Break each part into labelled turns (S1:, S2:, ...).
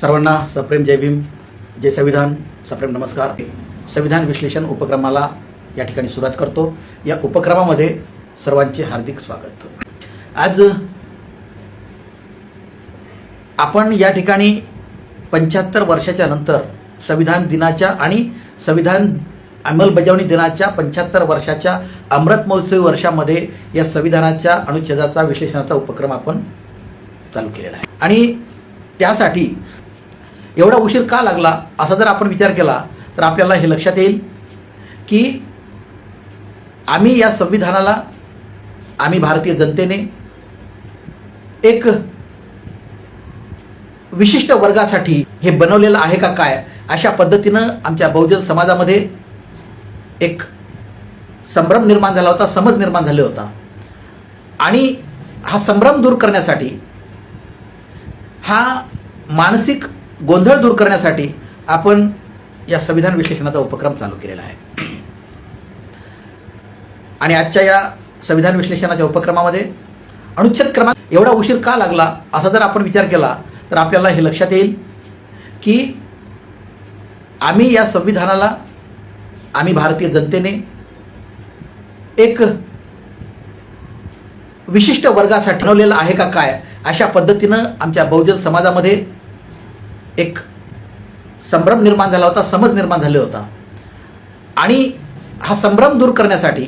S1: सर्वांना सप्रेम जय भीम जय संविधान सप्रेम नमस्कार. संविधान विश्लेषण उपक्रमाला या ठिकाणी सुरुवात करतो. या उपक्रमामध्ये सर्वांचे हार्दिक स्वागत. आज आपण या ठिकाणी पंच्याहत्तर वर्षाच्या नंतर संविधान दिनाच्या आणि संविधान अंमलबजावणी दिनाच्या पंच्याहत्तर वर्षाच्या अमृत महोत्सवी वर्षामध्ये या संविधानाच्या अनुच्छेदाचा विश्लेषणाचा उपक्रम आपण चालू केलेला आहे. आणि त्यासाठी एवढा उशीर का लागला? असा जर आपण विचार केला तर आपल्याला हे लक्षात येईल की आम्ही या संविधानाला आम्ही भारतीय जनतेने एक विशिष्ट वर्गासाठी हे बनवलेलं आहे का काय अशा पद्धतीनं आमच्या बहुजन समाजामध्ये एक संभ्रम निर्माण झाला होता समज निर्माण झाला होता. आणि हा संभ्रम दूर करण्यासाठी हा मानसिक गोंधळ दूर करण्यासाठी आपण या संविधान विश्लेषणाचा उपक्रम चालू केलेला आहे. आणि आजच्या या संविधान विश्लेषणाच्या उपक्रमामध्ये अनुच्छेद क्रमांक एवढा उशीर का लागला असा जर आपण विचार केला तर आपल्याला हे लक्षात येईल की आम्ही या संविधानाला आम्ही भारतीय जनतेने एक विशिष्ट वर्गासाठी ठरवलेलं आहे का काय अशा पद्धतीनं आमच्या बहुजन समाजामध्ये एक संभ्रम निर्माण झाला होता समज निर्माण झाला होता. आणि हा संभ्रम दूर करण्यासाठी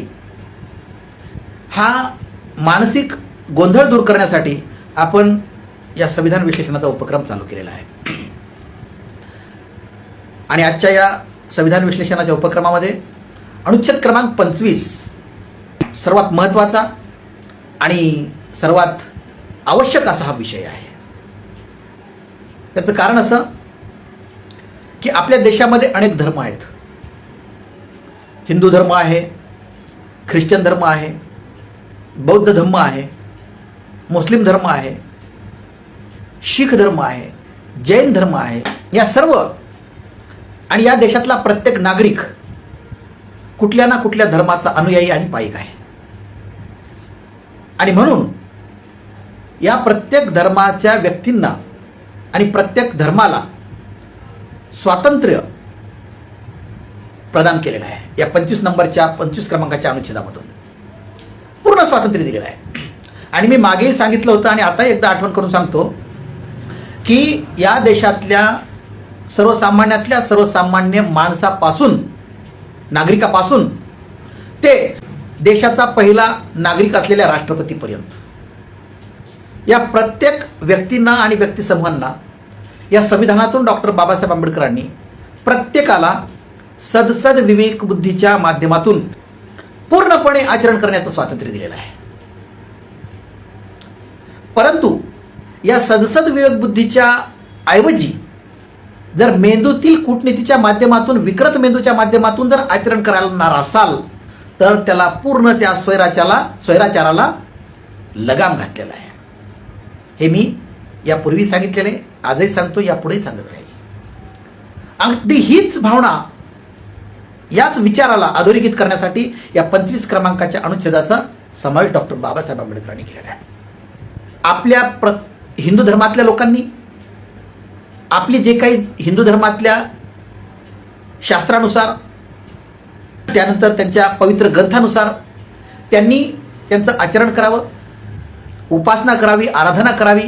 S1: हा मानसिक गोंधळ दूर करण्यासाठी आपण या संविधान विश्लेषणाचा उपक्रम चालू केलेला आहे. आणि आजच्या या संविधान विश्लेषणाच्या उपक्रमामध्ये अनुच्छेद क्रमांक पंचवीस सर्वात महत्त्वाचा आणि सर्वात आवश्यक असा हा विषय आहे. त्याचं कारण असं की आपल्या देशामध्ये अनेक धर्म आहेत. हिंदू धर्म आहे ख्रिश्चन धर्म आहे बौद्ध धर्म आहे मुस्लिम धर्म आहे शीख धर्म आहे जैन धर्म आहे या सर्व आणि या देशातला प्रत्येक नागरिक कुठल्या ना कुठल्या धर्माचा अनुयायी आणि पायिक आहे. आणि म्हणून या प्रत्येक धर्माच्या व्यक्तींना आणि प्रत्येक धर्माला स्वातंत्र्य प्रदान केलेलं आहे. या पंचवीस नंबरच्या पंचवीस क्रमांकाच्या अनुच्छेदामधून. पूर्ण स्वातंत्र्य दिलेलं आहे. आणि मी मागेही सांगितलं होतं आणि आता एकदा आठवण करून सांगतो की या देशातल्या सर्वसामान्यातल्या सर्वसामान्य माणसापासून नागरिकापासून ते देशाचा पहिला नागरिक असलेल्या राष्ट्रपतीपर्यंत. या प्रत्येक व्यक्तींना आणि व्यक्तिसमूहांना या संविधानातून डॉक्टर बाबासाहेब आंबेडकरांनी प्रत्येकाला सदसद विवेक बुद्धीच्या माध्यमातून पूर्णपणे आचरण करण्याचं स्वातंत्र्य दिलेलं आहे. परंतु या सदसद विवेक बुद्धीच्या ऐवजी जर मेंदूतील कूटनीतीच्या माध्यमातून विकृत मेंदूच्या माध्यमातून जर आचरण करणार असाल तर त्याला पूर्ण त्या स्वैराच्याला स्वैराचाराला लगाम घातलेला आहे. हे मी यापूर्वी सांगितलेले आजही सांगतो यापुढेही सांगत राहील. अगदी हीच भावना याच विचाराला अधोरेखित करण्यासाठी या पंचवीस क्रमांकाच्या अनुच्छेदाचा समावेश डॉक्टर बाबासाहेब आंबेडकरांनी केलेला आहे. आपल्या प्र हिंदू धर्मातल्या लोकांनी आपली जे काही हिंदू धर्मातल्या शास्त्रानुसार त्यानंतर त्यांच्या पवित्र ग्रंथानुसार त्यांनी त्यांचं आचरण करावं उपासना करावी आराधना करावी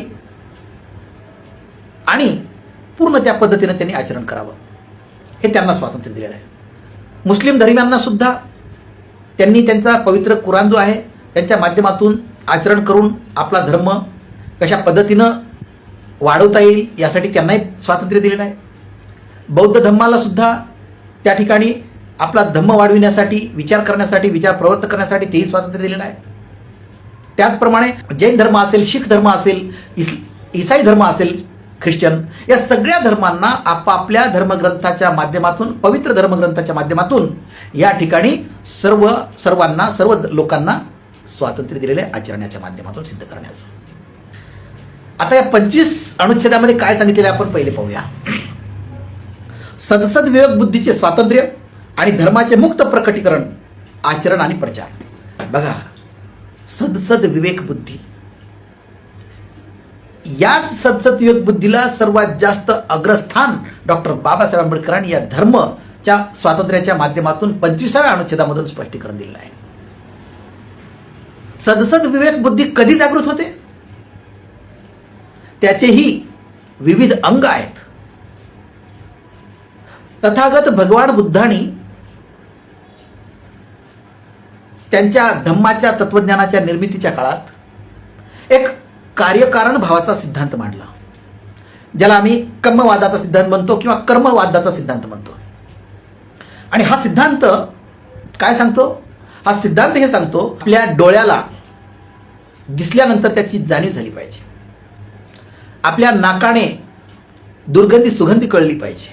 S1: आणि पूर्ण त्या पद्धतीनं त्यांनी आचरण करावं. हे त्यांना स्वातंत्र्य दिलेलं आहे. मुस्लिम धर्मियांना सुद्धा त्यांनी त्यांचा पवित्र कुराण जो आहे त्यांच्या माध्यमातून आचरण करून आपला धर्म कशा पद्धतीनं वाढवता येईल यासाठी त्यांनाही स्वातंत्र्य दिलेलं आहे. बौद्ध धर्माला सुद्धा त्या ठिकाणी आपला धम्म वाढविण्यासाठी विचार करण्यासाठी विचार प्रवृत्त करण्यासाठी तेही स्वातंत्र्य दिलेलं आहे. त्याचप्रमाणे जैन धर्म असेल शीख धर्म असेल इस इसाई धर्म असेल ख्रिश्चन या सगळ्या धर्मांना आपापल्या धर्मग्रंथाच्या माध्यमातून पवित्र धर्मग्रंथाच्या माध्यमातून या ठिकाणी सर्व सर्वांना सर्व लोकांना स्वातंत्र्य दिलेले आचरण्याच्या आचरणाच्या माध्यमातून सिद्ध करण्याचं. आता या पंचवीस अनुच्छेदामध्ये काय सांगितलेलं आहे आपण पहिले पाहूया. सदसद विवेक बुद्धीचे स्वातंत्र्य आणि धर्माचे मुक्त प्रकटीकरण आचरण आणि प्रचार. बघा सदसद विवेक बुद्धी. याच सदसत विवेक बुद्धीला सर्वात जास्त अग्रस्थान डॉक्टर बाबासाहेब आंबेडकरांनी या धर्मच्या स्वातंत्र्याच्या माध्यमातून पंचवीसाव्या अनुच्छेदामधून स्पष्टीकरण दिलेलं आहे. सदसद विवेक बुद्धी कधी जागृत होते? त्याचेही विविध अंग आहेत. तथागत भगवान बुद्धांनी त्यांच्या धम्माच्या तत्वज्ञानाच्या निर्मितीच्या काळात एक कार्यकारण भावाचा सिद्धांत मांडला ज्याला आम्ही कर्मवादाचा सिद्धांत म्हणतो किंवा कर्मवादाचा सिद्धांत म्हणतो. आणि हा सिद्धांत काय सांगतो? हा सिद्धांत हे सांगतो आपल्या डोळ्याला दिसल्यानंतर त्याची जाणीव झाली पाहिजे. आपल्या नाकाने दुर्गंधी सुगंधी कळली पाहिजे.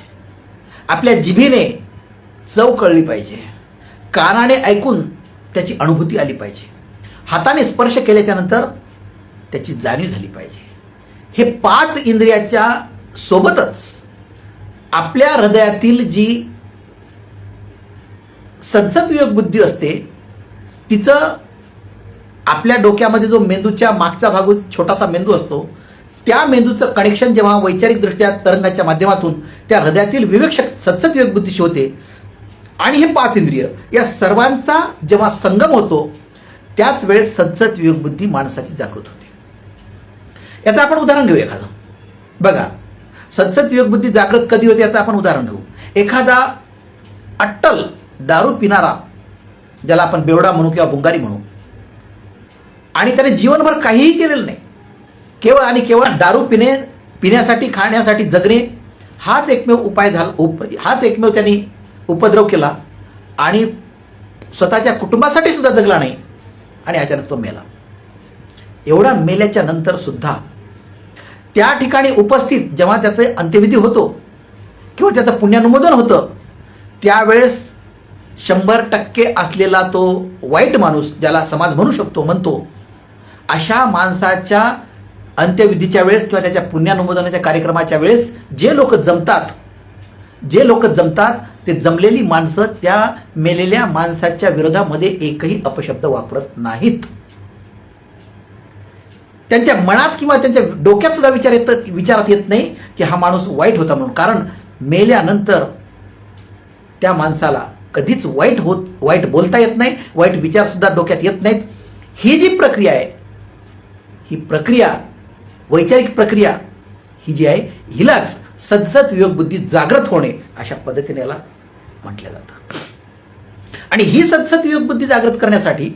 S1: आपल्या जिभीने चव कळली पाहिजे. कानाने ऐकून त्याची अनुभूती आली पाहिजे. हाताने स्पर्श केल्याच्यानंतर त्याची जाणीव झाली पाहिजे. हे पाच इंद्रियाच्या सोबतच आपल्या हृदयातील जी संसदवियोग बुद्धी असते तिचं आपल्या डोक्यामध्ये जो मेंदूच्या मागचा भाग छोटासा मेंदू असतो त्या मेंदूचं कनेक्शन जेव्हा वैचारिकदृष्ट्या तरंगाच्या माध्यमातून त्या हृदयातील विवेक शक सत्सत विवेक बुद्धीशी होते आणि हे पाच इंद्रिय. या सर्वांचा जेव्हा संगम होतो त्याच वेळेस सद्सत विवेकबुद्धी माणसाची जागृत होते. याचं आपण उदाहरण घेऊ एखादं. बघा सद्सत विवेकबुद्धी जागृत कधी होते याचं आपण उदाहरण घेऊ. एखादा अट्टल दारू पिणारा ज्याला आपण बेवडा म्हणू किंवा बुंगारी म्हणू आणि त्याने जीवनभर काहीही केलेलं नाही केवळ आणि केवळ दारू पिणे पिण्यासाठी खाण्यासाठी जगणे हाच एकमेव उपाय झाला उप हाच एकमेव त्यांनी उपद्रव केला आणि स्वतःच्या कुटुंबासाठी सुद्धा जगला नाही आणि अचानक तो मेला. एवढा मेल्याच्या नंतर सुद्धा त्या ठिकाणी उपस्थित जेव्हा त्याचे अंत्यविधी होतो किंवा त्याचं पुण्यानुमोदन होतं त्यावेळेस शंभर टक्के असलेला तो वाईट माणूस ज्याला समाज म्हणू शकतो म्हणतो अशा माणसाच्या अंत्यविधीच्या वेळेस किंवा त्याच्या पुण्यानुमोदनाच्या कार्यक्रमाच्या वेळेस जे लोक जमतात जे लोक जमतात ते जमलेली माणसं त्या मेलेल्या माणसाच्या विरोधामध्ये एकही अपशब्द वापरत नाहीत. त्यांच्या मनात किंवा त्यांच्या डोक्यात सुद्धा विचार येत विचारात येत नाही की हा माणूस वाईट होता म्हणून. कारण मेल्यानंतर त्या माणसाला कधीच वाईट होत वाईट बोलता येत नाही वाईट विचार सुद्धा डोक्यात येत नाहीत. ही जी प्रक्रिया आहे ही प्रक्रिया वैचारिक प्रक्रिया ही जी आहे हिलाच सदसत योगबुद्धी जागृत होणे अशा पद्धतीने याला म्हटलं जातं. आणि ही सदसत योगबुद्धी जागृत करण्यासाठी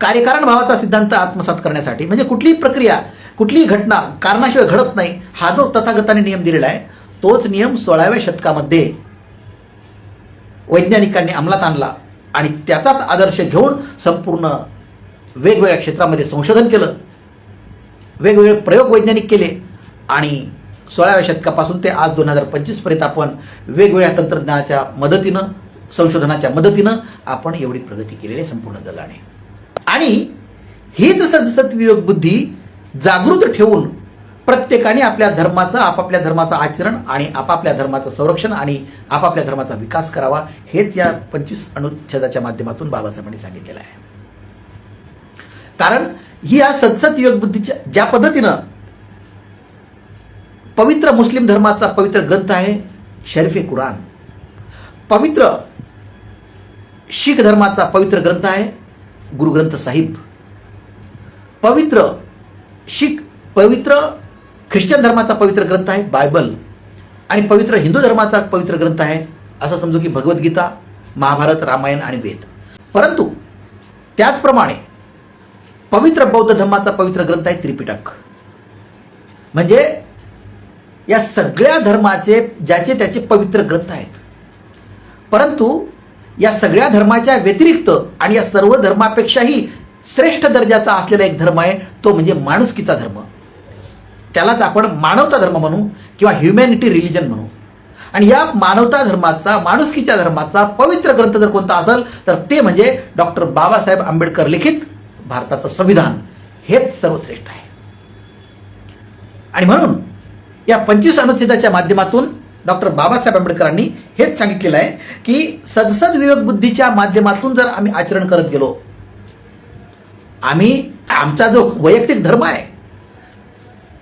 S1: कार्यकारण भावाचा सिद्धांत आत्मसात करण्यासाठी म्हणजे कुठलीही प्रक्रिया कुठलीही घटना कारणाशिवाय घडत नाही हा जो तथागताने नियम दिलेला आहे तोच नियम सोळाव्या शतकामध्ये वैज्ञानिकांनी अंमलात आणला आणि त्याचाच आदर्श घेऊन संपूर्ण वेगवेगळ्या क्षेत्रामध्ये संशोधन केलं. वेगवेगळे प्रयोग वैज्ञानिक केले. आणि सोळाव्या शतकापासून ते आज दोन हजार पंचवीसपर्यंत आपण वेगवेगळ्या तंत्रज्ञानाच्या मदतीनं संशोधनाच्या मदतीनं आपण एवढी प्रगती केलेली आहे संपूर्ण जगाने. आणि हीच सदसत्वियोग बुद्धी जागृत ठेवून प्रत्येकाने आपल्या धर्माचं आपापल्या धर्माचं आचरण आणि आपापल्या धर्माचं संरक्षण आणि आपापल्या धर्माचा विकास करावा हेच या पंचवीस अनुच्छेदाच्या माध्यमातून बाबासाहेबांनी सांगितलेलं आहे. कारण ही या सदसत योग बुद्धीच्या ज्या पद्धतीनं पवित्र मुस्लिम धर्माचा पवित्र ग्रंथ आहे शरीफ कुराण पवित्र शीख धर्माचा पवित्र ग्रंथ आहे गुरुग्रंथ साहिब. पवित्र शीख पवित्र ख्रिश्चन धर्माचा पवित्र ग्रंथ आहे बायबल. आणि पवित्र हिंदू धर्माचा पवित्र ग्रंथ आहे असं समजू की भगवद्गीता महाभारत रामायण आणि वेद. परंतु त्याचप्रमाणे पवित्र बौद्ध धर्माचा पवित्र ग्रंथ आहे त्रिपिटक. म्हणजे या सगळ्या धर्माचे ज्याचे त्याचे पवित्र ग्रंथ आहेत. परंतु या सगळ्या धर्माच्या व्यतिरिक्त आणि या सर्व धर्मापेक्षाही श्रेष्ठ दर्जाचा असलेला एक धर्म आहे तो म्हणजे माणुसकीचा धर्म. त्यालाच आपण मानवता धर्म म्हणू किंवा ह्युमॅनिटी रिलिजन म्हणू. आणि या मानवता धर्माचा माणुसकीच्या धर्माचा पवित्र ग्रंथ जर कोणता असेल तर ते म्हणजे डॉक्टर बाबासाहेब आंबेडकर लिखित भारताचं संविधान. हेच सर्वश्रेष्ठ आहे. आणि म्हणून या पंचवीस अनुच्छेदाच्या माध्यमातून डॉक्टर बाबासाहेब आंबेडकरांनी हेच सांगितलेलं आहे की सदसद विवेक बुद्धीच्या माध्यमातून जर आम्ही आचरण करत गेलो आम्ही आमचा जो वैयक्तिक धर्म आहे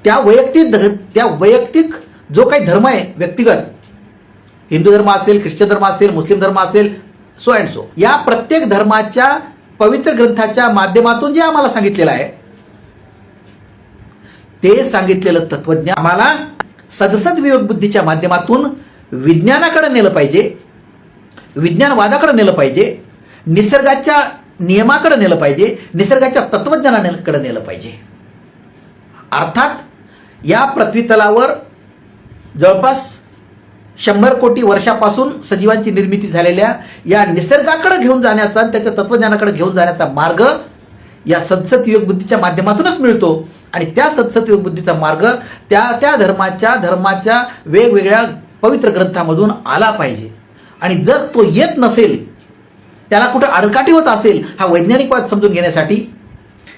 S1: त्या वैयक्तिक ध- त्या वैयक्तिक जो काही धर्म आहे व्यक्तिगत हिंदू धर्म असेल ख्रिश्चन धर्म असेल मुस्लिम धर्म असेल सो अँड सो या प्रत्येक धर्माच्या पवित्र ग्रंथाच्या माध्यमातून जे आम्हाला सांगितलेलं आहे ते सांगितलेलं तत्वज्ञान आम्हाला सदसद विवेक बुद्धीच्या माध्यमातून विज्ञानाकडे नेलं पाहिजे विज्ञानवादाकडे नेलं पाहिजे निसर्गाच्या नियमाकडे नेलं पाहिजे निसर्गाच्या तत्वज्ञानाकडे नेलं पाहिजे. अर्थात या पृथ्वीतलावर जवळपास शंभर कोटी वर्षापासून सजीवांची निर्मिती झालेल्या या निसर्गाकडे घेऊन जाण्याचा आणि त्याच्या तत्वज्ञानाकडे घेऊन जाण्याचा मार्ग या सदसत योग बुद्धीच्या माध्यमातूनच मिळतो. आणि त्या सदसत बुद्धीचा मार्ग त्या त्या धर्माच्या धर्माच्या वेगवेगळ्या पवित्र ग्रंथामधून आला पाहिजे. आणि जर तो येत नसेल त्याला कुठं अडकाठी होत असेल हा वैज्ञानिकवाद समजून घेण्यासाठी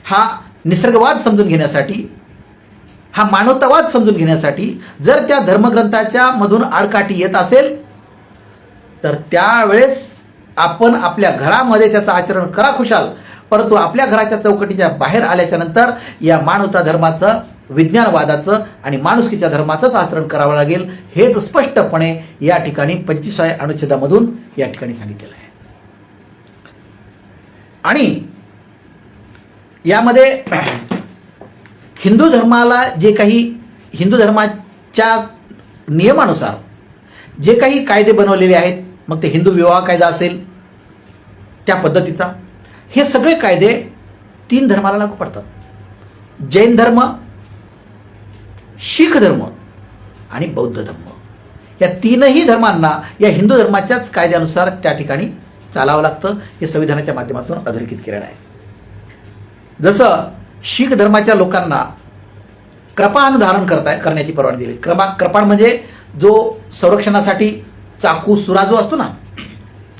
S1: हा निसर्गवाद समजून घेण्यासाठी हा मानवतावाद समजून घेण्यासाठी जर त्या धर्मग्रंथाच्या मधून आडकाठी येत असेल तर त्यावेळेस आपण आपल्या घरामध्ये त्याचं आचरण करा खुशाल. परंतु आपल्या घराच्या चौकटीच्या बाहेर आल्याच्यानंतर या मानवता धर्माचं विज्ञानवादाचं आणि माणुसकीच्या धर्माचंच आचरण करावं लागेल हेच स्पष्टपणे या ठिकाणी पंचवीसाव्या अनुच्छेदामधून या ठिकाणी सांगितलेलं आहे. आणि यामध्ये हिंदू धर्माला जे काही हिंदू धर्माच्या नियमानुसार जे काही कायदे बनवलेले आहेत मग ते हिंदू विवाह कायदा असेल त्या पद्धतीचा हे सगळे कायदे तीन धर्माला लागू पडतात. जैन धर्म शीख धर्म आणि बौद्ध धर्म. या तीनही धर्मांना या हिंदू धर्माच्याच कायद्यानुसार त्या ठिकाणी चालावं लागतं. हे संविधानाच्या माध्यमातून अधोरेखित केलेलं आहे. जसं शीख धर्माच्या लोकांना कृपाण धारण करता करण्याची परवानगी दिली. कृपा कृपाण म्हणजे जो संरक्षणासाठी चाकू सुरा जो असतो ना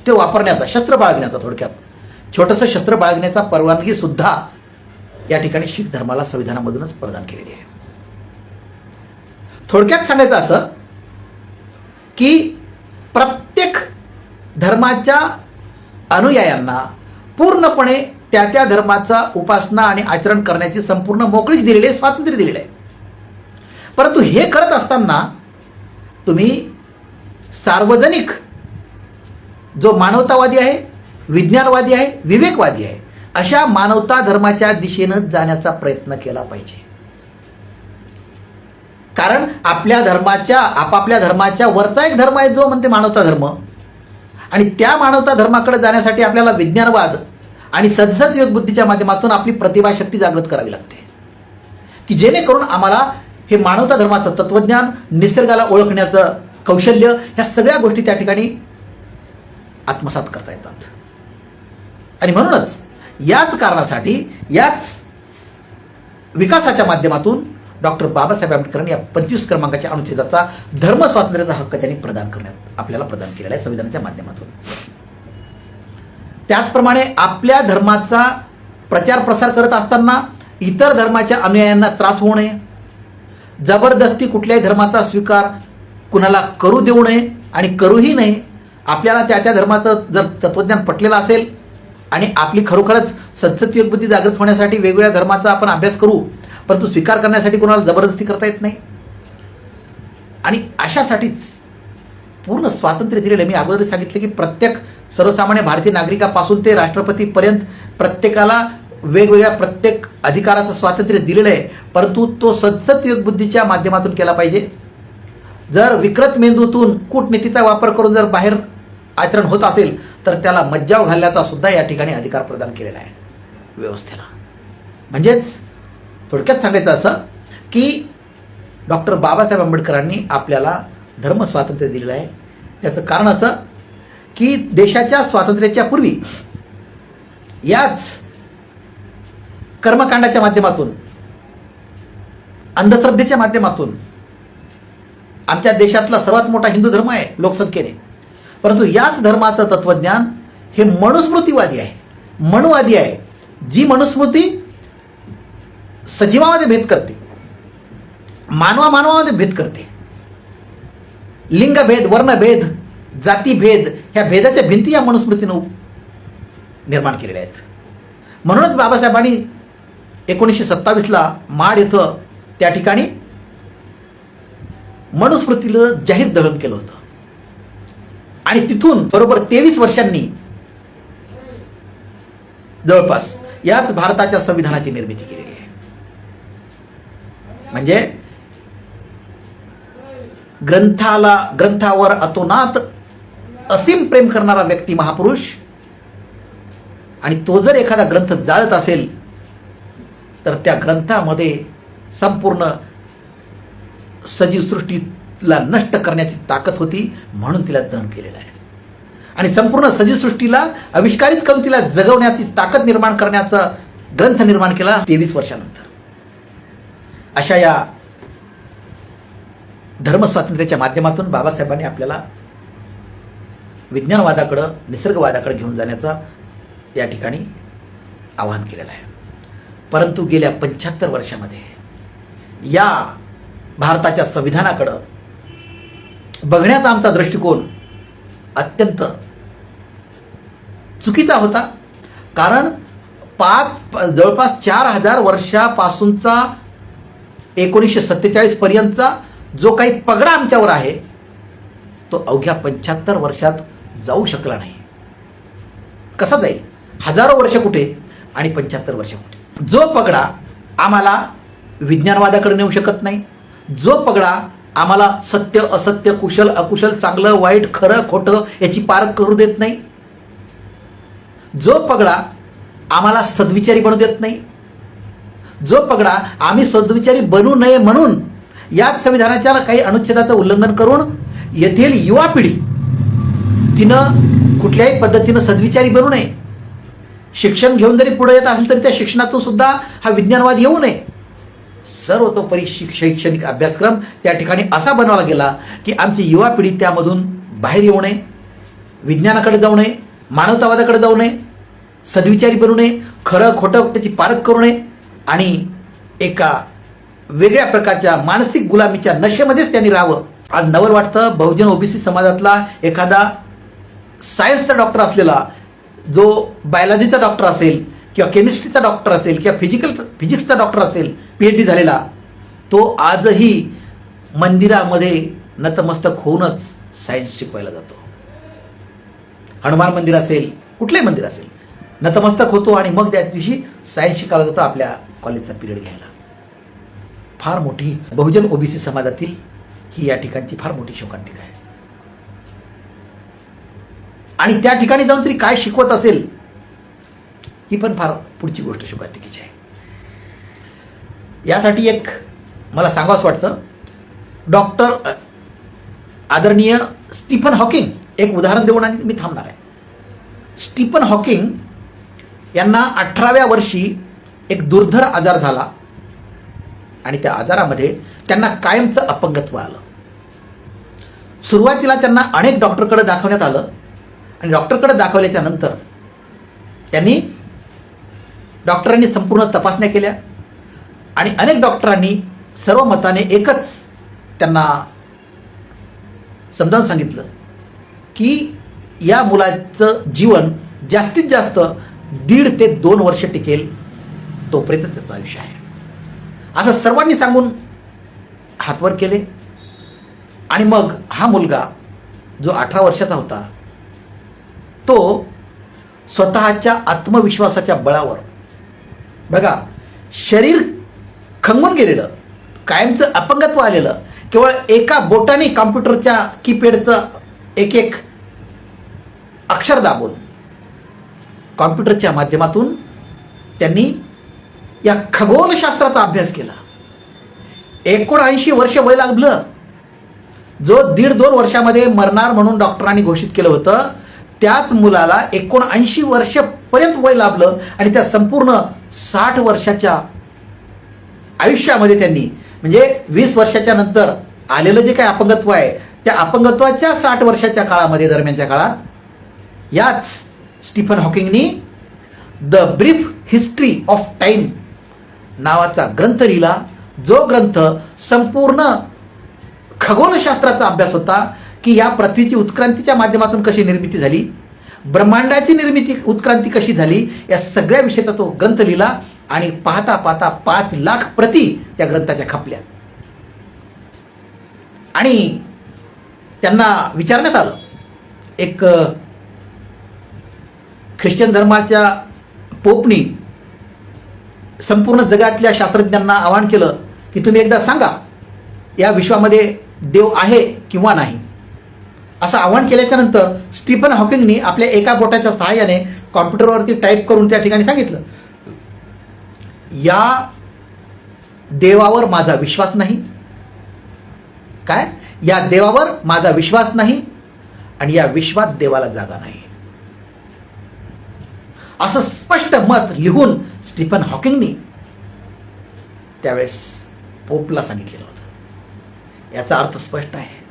S1: ते वापरण्याचा शस्त्र बाळगण्याचा थोडक्यात. छोटंसं शस्त्र बाळगण्याचा परवानगी सुद्धा या ठिकाणी शीख धर्माला संविधानामधूनच प्रदान केलेली आहे. थोडक्यात सांगायचं असं की प्रत्येक धर्माच्या अनुयायांना पूर्णपणे त्या त्या धर्माचा उपासना आणि आचरण करण्याची संपूर्ण मोकळीक दिलेली आहे स्वातंत्र्य दिलेलं आहे. परंतु हे करत असताना तुम्ही सार्वजनिक जो मानवतावादी आहे विज्ञानवादी आहे विवेकवादी आहे. अशा मानवता धर्माच्या दिशेनं जाण्याचा प्रयत्न केला पाहिजे. कारण आपल्या धर्माच्या आपापल्या धर्माच्या वरचा एक धर्म आहे जो म्हणते मानवता धर्म. आणि त्या मानवता धर्माकडे जाण्यासाठी आपल्याला विज्ञानवाद आणि सदसद योगबुद्धीच्या माध्यमातून आपली प्रतिभाशक्ती जागृत करावी लागते. की जेणेकरून आम्हाला हे मानवता धर्माचं तत्वज्ञान निसर्गाला ओळखण्याचं कौशल्य ह्या सगळ्या गोष्टी त्या ठिकाणी आत्मसात करता येतात. आणि म्हणूनच याच कारणासाठी याच विकासाच्या माध्यमातून डॉक्टर बाबासाहेब आंबेडकरांनी या पंचवीस क्रमांकाच्या अनुच्छेदाचा धर्म स्वातंत्र्याचा हक्क त्यांनी प्रदान करण्यात आपल्याला प्रदान केलेला आहे संविधानाच्या माध्यमातून. त्याचप्रमाणे आपल्या धर्माचा प्रचार प्रसार करत असताना इतर धर्माच्या अनुयायांना त्रास होऊ नये जबरदस्ती कुठल्याही धर्माचा स्वीकार कुणाला करू देऊ नये आणि करूही नये आपल्याला त्या त्या धर्माचं जर तत्वज्ञान पटलेलं असेल आणि आपली खरोखरच सदसत योगबुद्धी जागृत होण्यासाठी वेगवेगळ्या धर्माचा आपण अभ्यास करू परंतु स्वीकार करण्यासाठी कोणाला जबरदस्ती करता येत नाही. आणि अशासाठीच पूर्ण स्वातंत्र्य दिलेलं आहे. मी अगोदर सांगितलं की प्रत्येक सर्वसामान्य भारतीय नागरिकापासून ते राष्ट्रपतीपर्यंत प्रत्येकाला वेगवेगळ्या प्रत्येक अधिकाराचं स्वातंत्र्य दिलेलं आहे. परंतु तो सदसत योगबुद्धीच्या माध्यमातून केला पाहिजे. जर विकृत मेंदूतून कूटनीतीचा वापर करून जर बाहेर आचरण होत असेल तर त्याला मज्जाव घालण्याचा सुद्धा या ठिकाणी अधिकार प्रदान केलेला आहे. व्यवस्थेला. म्हणजेच थोडक्यात सांगायचं असं की डॉक्टर बाबासाहेब आंबेडकरांनी आपल्याला धर्म स्वातंत्र्य दिलेलं आहे. त्याचं कारण असं की देशाच्या स्वातंत्र्याच्या पूर्वी याच कर्मकांडाच्या माध्यमातून अंधश्रद्धेच्या माध्यमातून आमच्या देशातला सर्वात मोठा हिंदू धर्म आहे लोकसंख्येने. परंतु याच धर्माचं तत्वज्ञान हे मनुस्मृतीवादी आहे. मनुवादी आहे. जी मनुस्मृती सजीवामध्ये भेद करते. मानवा मानवामध्ये भेद करते. लिंगभेद वर्णभेद जातीभेद ह्या भेदाच्या भिंती या मनुस्मृतीनं निर्माण केलेल्या आहेत. म्हणूनच बाबासाहेबांनी एकोणीसशे सत्तावीसला माड इथं त्या ठिकाणी मनुस्मृतीला जाहीर दहन केलं होतं. आणि तिथून बरोबर तेवीस वर्षांनी जवळपास याच भारताच्या संविधानाची निर्मिती केलेली आहे. म्हणजे ग्रंथाला ग्रंथावर अतोनात असीम प्रेम करणारा व्यक्ती महापुरुष आणि तो जर एखादा ग्रंथ जाळत असेल तर त्या ग्रंथामध्ये संपूर्ण सजीव ला नष्ट करण्याची ताकद होती म्हणून तिला दहन केलेलं आहे. आणि संपूर्ण सजीवसृष्टीला आविष्कारित करून तिला जगवण्याची ताकद निर्माण करण्याचा ग्रंथ निर्माण केला तेवीस वर्षानंतर. अशा या धर्मस्वातंत्र्याच्या माध्यमातून बाबासाहेबांनी आपल्याला विज्ञानवादाकडं निसर्गवादाकडे घेऊन जाण्याचा या ठिकाणी आवाहन केलेलं आहे. परंतु गेल्या पंच्याहत्तर वर्षामध्ये या भारताच्या संविधानाकडं बघण्याचा आमचा दृष्टिकोन अत्यंत चुकीचा होता. कारण पाच जवळपास चार हजार वर्षापासूनचा एकोणीसशे सत्तेचाळीस पर्यंतचा जो काही पगडा आमच्यावर आहे तो अवघ्या पंच्याहत्तर वर्षात जाऊ शकला नाही. कसा जाईल? हजारो वर्ष कुठे आणि पंच्याहत्तर वर्ष कुठे? जो पगडा आम्हाला विज्ञानवादाकडे नेऊ शकत नाही जो पगडा आम्हाला सत्य असत्य कुशल अकुशल चांगलं वाईट खरं खोटं याची पारख करू देत नाही. जो पगडा आम्हाला सद्विचारी बनू देत नाही. जो पगडा आम्ही सद्विचारी बनू नये म्हणून याच संविधानाच्या काही अनुच्छेदाचं उल्लंघन करून येथील युवा पिढी तिनं कुठल्याही पद्धतीनं सद्विचारी बनू नये. शिक्षण घेऊन जरी पुढे येत असेल तरी त्या शिक्षणातून सुद्धा हा विज्ञानवाद येऊ नये. सर्वतोपरी शिक शैक्षणिक अभ्यासक्रम त्या ठिकाणी असा बनवला गेला की आमची युवा पिढी त्यामधून बाहेर येऊ नये विज्ञानाकडे जाऊ नये मानवतावादाकडे जाऊ नये सद्विचारी बनू नये खरं खोटं त्याची पारख करू नये आणि एका वेगळ्या प्रकारच्या मानसिक गुलामीच्या नशेमध्येच त्यांनी राहावं. आज नवल वाटतं बहुजन ओबीसी समाजातला एखादा सायन्सचा डॉक्टर असलेला जो बायोलॉजीचा डॉक्टर असेल किंवा केमिस्ट्रीचा डॉक्टर असेल किंवा फिजिकल फिजिक्सचा डॉक्टर असेल पी एच डी झालेला तो आजही मंदिरामध्ये नतमस्तक होऊनच सायन्स शिकवायला जातो. हनुमान मंदिर असेल कुठलंही मंदिर असेल नतमस्तक होतो आणि मग त्या दिवशी सायन्स शिकायला जातो आपल्या कॉलेजचा पिरियड घ्यायला. फार मोठी बहुजन ओबीसी समाजातील ही या ठिकाणची फार मोठी शोकांतिका आहे. आणि त्या ठिकाणी जाऊन तरी काय शिकवत असेल ही पण फार पुढची गोष्ट शोकांतिकेची आहे. यासाठी एक मला सांगावंच वाटतं डॉक्टर आदरणीय स्टीफन हॉकिंग एक उदाहरण देऊन आणि मी थांबणार आहे. स्टीफन हॉकिंग यांना अठराव्या वर्षी एक दुर्धर आजार झाला आणि त्या आजारामध्ये त्यांना कायमचं अपंगत्व आलं. सुरुवातीला त्यांना अनेक डॉक्टरकडे दाखवण्यात आलं आणि डॉक्टरकडे दाखवल्याच्या नंतर त्यांनी डॉक्टरांनी संपूर्ण तपासण्या केल्या आणि अनेक डॉक्टरांनी सर्व मताने एकच त्यांना समजावून सांगितलं की या मुलाचं जीवन जास्तीत जास्त दीड ते दोन वर्ष टिकेल तोपर्यंत त्याचं आयुष्य आहे. असं सर्वांनी सांगून हातवर केले. आणि मग हा मुलगा जो अठरा वर्षाचा होता तो स्वतःच्या आत्मविश्वासाच्या बळावर बघा शरीर खंगून गेलेलं कायमचं अपंगत्व आलेलं केवळ एका बोटाने कॉम्प्युटरच्या कीपॅडचं एक एक अक्षर दाबून कॉम्प्युटरच्या माध्यमातून त्यांनी या खगोलशास्त्राचा अभ्यास केला. एकोणऐंशी वर्ष वय लागलं. जो दीड दोन वर्षामध्ये मरणार म्हणून डॉक्टरांनी घोषित केलं होतं त्याच मुलाला एकोणऐंशी पर्यंत वय लाभलं आणि त्या संपूर्ण साठ वर्षाच्या आयुष्यामध्ये त्यांनी म्हणजे वीस वर्षाच्या नंतर आलेलं जे काही अपंगत्व आहे त्या अपंगत्वाच्या साठ वर्षाच्या काळामध्ये दरम्यानच्या काळात याच Stephen हॉकिंगनी the brief history of time नावाचा ग्रंथ लिहिला. जो ग्रंथ संपूर्ण खगोलशास्त्राचा अभ्यास होता की या पृथ्वीची उत्क्रांतीच्या माध्यमातून कशी निर्मिती झाली? ब्रह्मांडाची निर्मिती उत्क्रांती कशी झाली या सगळ्या विषयाचा तो ग्रंथ लिहिला आणि पाहता पाहता पाच लाख प्रती त्या ग्रंथाच्या खपल्या. आणि त्यांना विचारण्यात आलं. एक ख्रिश्चन धर्माच्या पोपनी संपूर्ण जगातल्या शास्त्रज्ञांना आवाहन केलं की तुम्ही एकदा सांगा या विश्वामध्ये देव आहे किंवा नाही? असं आवाहन केल्याच्यानंतर स्टीफन हॉकिंगनी आपल्या एका बोटाच्या सहाय्याने कॉम्प्युटरवरती टाईप करून त्या ठिकाणी सांगितलं. या देवावर माझा विश्वास नाही. काय? या देवावर माझा विश्वास नाही आणि या विश्वात देवाला जागा नाही. असं स्पष्ट मत लिहून स्टीफन हॉकिंगनी त्यावेळेस पोपला सांगितलेलं होतं. याचा अर्थ स्पष्ट आहे.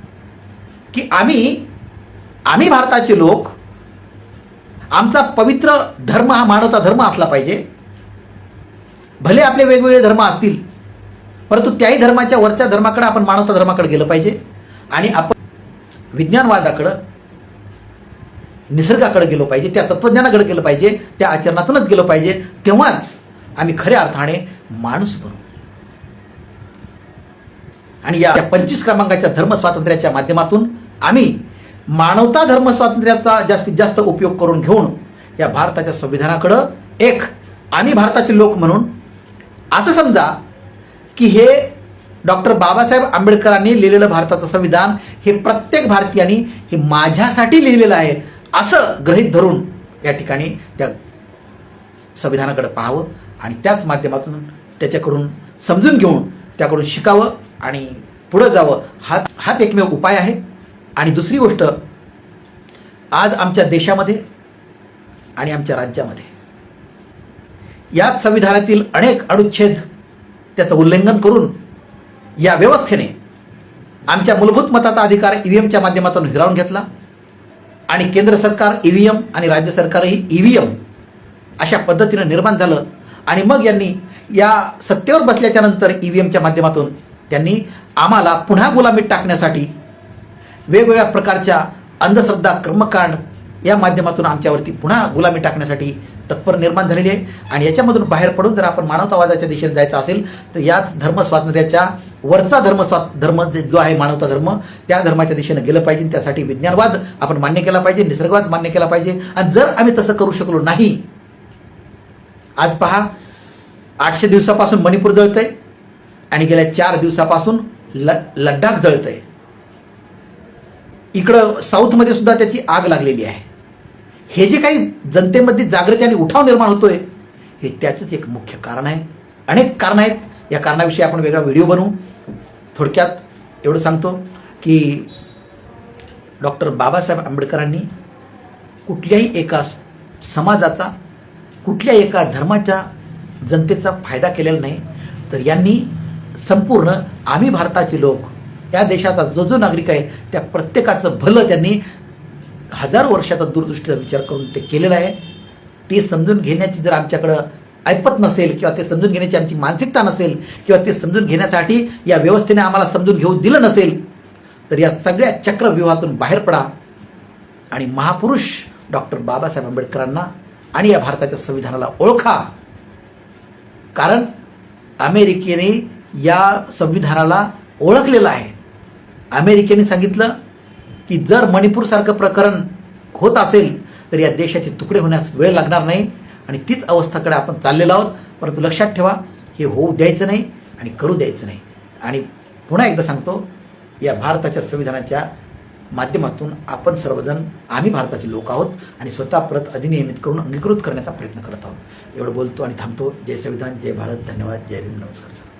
S1: की आम्ही आम्ही भारताचे लोक आमचा पवित्र धर्म हा मानवता धर्म असला पाहिजे. भले आपले वेगवेगळे धर्म असतील परंतु त्याही धर्माच्या वरच्या धर्माकडे आपण मानवता धर्माकडे गेलं पाहिजे. आणि आपण विज्ञानवादाकडं निसर्गाकडे गेलो पाहिजे त्या तत्वज्ञानाकडे गेलं पाहिजे त्या आचरणातूनच गेलो पाहिजे तेव्हाच आम्ही खऱ्या अर्थाने माणूस बनू. आणि या पंचवीस क्रमांकाच्या धर्म स्वातंत्र्याच्या माध्यमातून आम्ही मानवता धर्म स्वातंत्र्याचा जास्तीत जास्त उपयोग करून घेऊन या भारताच्या संविधानाकडं एक आम्ही भारताचे लोक म्हणून असं समजा की हे डॉक्टर बाबासाहेब आंबेडकरांनी लिहिलेलं भारताचं संविधान हे प्रत्येक भारतीयांनी हे माझ्यासाठी लिहिलेलं आहे असं गृहीत धरून या ठिकाणी त्या संविधानाकडे पाहावं आणि त्याच माध्यमातून त्याच्याकडून समजून घेऊन त्याकडून शिकावं आणि पुढं जावं हाच हाच एकमेव उपाय आहे. आणि दुसरी गोष्ट आज आमच्या देशामध्ये आणि आमच्या राज्यामध्ये याच संविधानातील अनेक अनुच्छेद त्याचं उल्लंघन करून या व्यवस्थेने आमच्या मूलभूत मताचा अधिकार ई व्ही एमच्या माध्यमातून हिरावून घेतला आणि केंद्र सरकार ई व्ही एम आणि राज्य सरकारही ई व्ही एम अशा पद्धतीनं निर्माण झालं आणि मग यांनी या सत्तेवर बसल्याच्या नंतर ई व्ही एमच्या माध्यमातून त्यांनी आम्हाला पुन्हा गुलामीत टाकण्यासाठी वेगवेगळ्या प्रकारच्या अंधश्रद्धा कर्मकांड या माध्यमातून आमच्यावरती पुन्हा गुलामी टाकण्यासाठी तत्पर निर्माण झालेली आहे. आणि याच्यामधून बाहेर पडून जर आपण मानवतावादाच्या दिशेने जायचं असेल तर याच धर्म स्वातंत्र्याच्या वरचा धर्म स्वा धर्म जो आहे मानवता धर्म त्या धर्माच्या दिशेने गेलं पाहिजे त्यासाठी विज्ञानवाद आपण मान्य केला पाहिजे निसर्गवाद मान्य केला पाहिजे. आणि जर आम्ही तसं करू शकलो नाही आज पहा आठशे दिवसापासून मणिपूर जळतंय आणि गेल्या चार दिवसापासून ल लडाख जळतंय. इकडं साऊथमध्ये सुद्धा त्याची आग लागलेली आहे. हे जे काही जनतेमध्ये जागृती आणि उठाव निर्माण होतोय हे त्याचंच एक मुख्य कारण आहे. अनेक कारण आहेत. या कारणाविषयी आपण वेगळा व्हिडिओ बनवू. थोडक्यात एवढं सांगतो की डॉक्टर बाबासाहेब आंबेडकरांनी कुठल्याही एका समाजाचा कुठल्या एका धर्माच्या जनतेचा फायदा केलेला नाही. तर यांनी संपूर्ण आम्ही भारताचे लोक या देशाचा जो जो नागरिक आहे त्या प्रत्येकाचं भलं त्यांनी हजारो वर्षाचा दूरदृष्टीचा विचार करून ते केलेलं आहे. ते समजून घेण्याची जर आमच्याकडं ऐपत नसेल किंवा ते समजून घेण्याची आमची मानसिकता नसेल किंवा ते समजून घेण्यासाठी या व्यवस्थेने आम्हाला समजून घेऊ दिलं नसेल तर या सगळ्या चक्रव्यूहातून बाहेर पडा. आणि महापुरुष डॉक्टर बाबासाहेब आंबेडकरांना आणि या भारताच्या संविधानाला ओळखा. कारण अमेरिकेने या संविधानाला ओळखलेलं आहे. अमेरिकेने सांगितलं की जर मणिपूरसारखं प्रकरण होत असेल तर या देशाचे तुकडे होण्यास वेळ लागणार नाही आणि तीच अवस्थाकडे आपण चाललेलो आहोत. परंतु लक्षात ठेवा हे होऊ द्यायचं नाही आणि करू द्यायचं नाही. आणि पुन्हा एकदा सांगतो या भारताच्या संविधानाच्या माध्यमातून आपण सर्वजण आम्ही भारताचे लोक आहोत आणि स्वतः परत अधिनियमित करून अंगीकृत करण्याचा प्रयत्न करत आहोत. एवढं बोलतो आणि थांबतो. जय संविधान जय भारत. धन्यवाद. जय भीम नमस्कार सर.